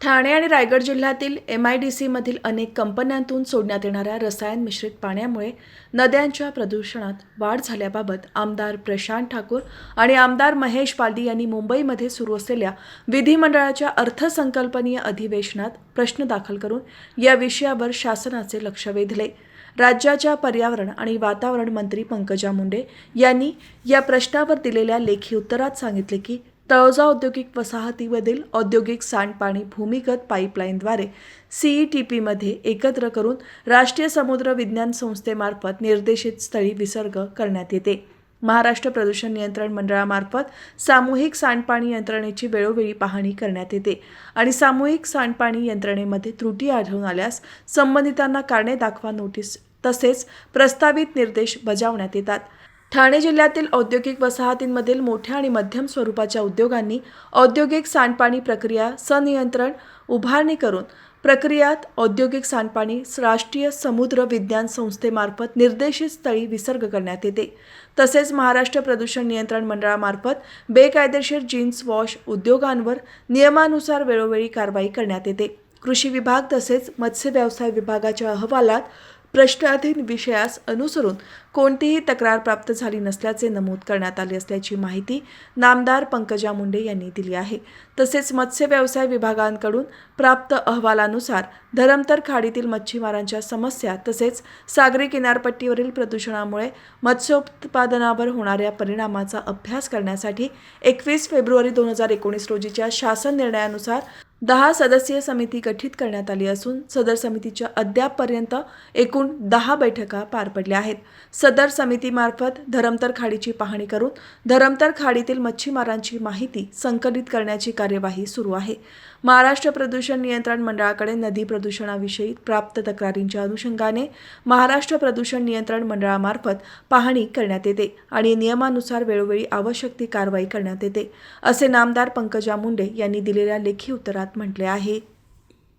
ठाणे आणि रायगड जिल्ह्यातील M I D सीमधील अनेक कंपन्यांतून सोडण्यात येणाऱ्या रसायन मिश्रित पाण्यामुळे नद्यांच्या प्रदूषणात वाढ झाल्याबाबत आमदार प्रशांत ठाकूर आणि आमदार महेश पालदी यांनी मुंबईमध्ये सुरू असलेल्या विधिमंडळाच्या अर्थसंकल्पनीय अधिवेशनात प्रश्न दाखल करून या विषयावर शासनाचे लक्ष वेधले. राज्याच्या पर्यावरण आणि वातावरण मंत्री पंकजा मुंडे यांनी या प्रश्नावर दिलेल्या लेखी उत्तरात सांगितले की तळोजा औद्योगिक वसाहतीमधील औद्योगिक सांडपाणी भूमिगत पाईपलाईनद्वारे सीई टी पीमध्ये एकत्र करून राष्ट्रीय समुद्र विज्ञान संस्थेमार्फत निर्देशित स्थळी विसर्ग करण्यात येते. महाराष्ट्र प्रदूषण नियंत्रण मंडळामार्फत सामूहिक सांडपाणी यंत्रणेची वेळोवेळी पाहणी करण्यात येते आणि सामूहिक सांडपाणी यंत्रणेमध्ये त्रुटी आढळून आल्यास संबंधितांना कारणे दाखवा नोटीस तसेच प्रस्तावित निर्देश बजावण्यात येतात. ठाणे जिल्ह्यातील औद्योगिक वसाहतींमधील मोठ्या आणि मध्यम स्वरूपाच्या उद्योगांनी औद्योगिक सांडपाणी प्रक्रिया सनियंत्रण उभारणी करून प्रक्रियात औद्योगिक सांडपाणी राष्ट्रीय समुद्र विज्ञान संस्थेमार्फत निर्देशित स्थळी विसर्ग करण्यात येते. तसेच महाराष्ट्र प्रदूषण नियंत्रण मंडळामार्फत बेकायदेशीर जीन्स वॉश उद्योगांवर नियमानुसार वेळोवेळी कारवाई करण्यात येते. कृषी विभाग तसेच मत्स्य व्यवसाय विभागाच्या अहवालात प्रश्नाधीन विषयास अनुसरून कोणतीही तक्रार प्राप्त झाली नसल्याचे नमूद करण्यात आले असल्याची माहिती नामदार पंकजा मुंडे यांनी दिली आहे. तसेच मत्स्य व्यवसाय विभागांकडून प्राप्त अहवालानुसार धरमतर खाडीतील मच्छीमारांच्या समस्या तसेच सागरी किनारपट्टीवरील प्रदूषणामुळे मत्स्योत्पादनावर होणाऱ्या परिणामाचा अभ्यास करण्यासाठी एकवीस फेब्रुवारी दोन हजार एकोणीस रोजीच्या शासन निर्णयानुसार दहा सदस्यीय समिती गठीत करण्यात आली असून सदर समितीच्या अद्यापपर्यंत एकूण दहा बैठका पार पडल्या आहेत. सदर समितीमार्फत धरमतर खाडीची पाहणी करून धरमतर खाडीतील मच्छीमारांची माहिती संकलित करण्याची कार्यवाही सुरू आहे. महाराष्ट्र प्रदूषण नियंत्रण मंडळाकडे नदी प्रदूषणाविषयी प्राप्त तक्रारींच्या अनुषंगाने महाराष्ट्र प्रदूषण नियंत्रण मंडळामार्फत पाहणी करण्यात येते आणि नियमानुसार वेळोवेळी आवश्यक ती कारवाई करण्यात येते असे नामदार पंकजा मुंडे यांनी दिलेल्या लेखी उत्तरात म्हटले आहे.